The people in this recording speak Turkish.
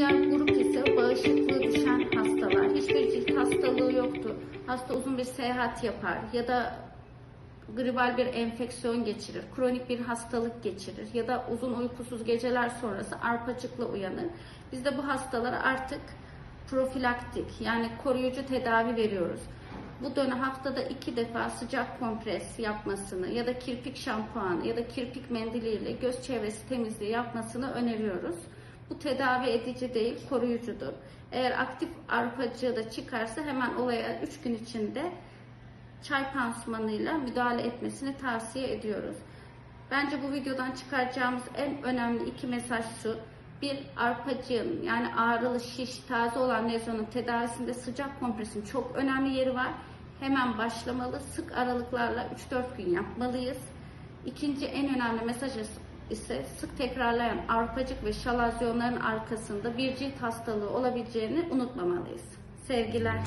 Diğer grup ise bağışıklığı düşen hastalar. Hiçbir cilt hastalığı yoktu. Hasta uzun bir seyahat yapar ya da gribal bir enfeksiyon geçirir, kronik bir hastalık geçirir ya da uzun uykusuz geceler sonrası arpacıkla uyanır. Biz de bu hastalara artık profilaktik yani koruyucu tedavi veriyoruz. Bu dönem haftada iki defa sıcak kompres yapmasını ya da kirpik şampuanı ya da kirpik mendiliyle göz çevresi temizliği yapmasını öneriyoruz. Bu tedavi edici değil, koruyucudur. Eğer aktif arpacığı da çıkarsa hemen olaya 3 gün içinde çay pansumanıyla müdahale etmesini tavsiye ediyoruz. Bence bu videodan çıkaracağımız en önemli iki mesaj şu. Bir arpacığın yani ağrılı şiş taze olan lezyonun tedavisinde sıcak kompresin çok önemli yeri var. Hemen başlamalı. Sık aralıklarla 3-4 gün yapmalıyız. İkinci en önemli mesaj ise sık tekrarlayan arpacık ve şalazyonların arkasında bir cilt hastalığı olabileceğini unutmamalıyız. Sevgiler.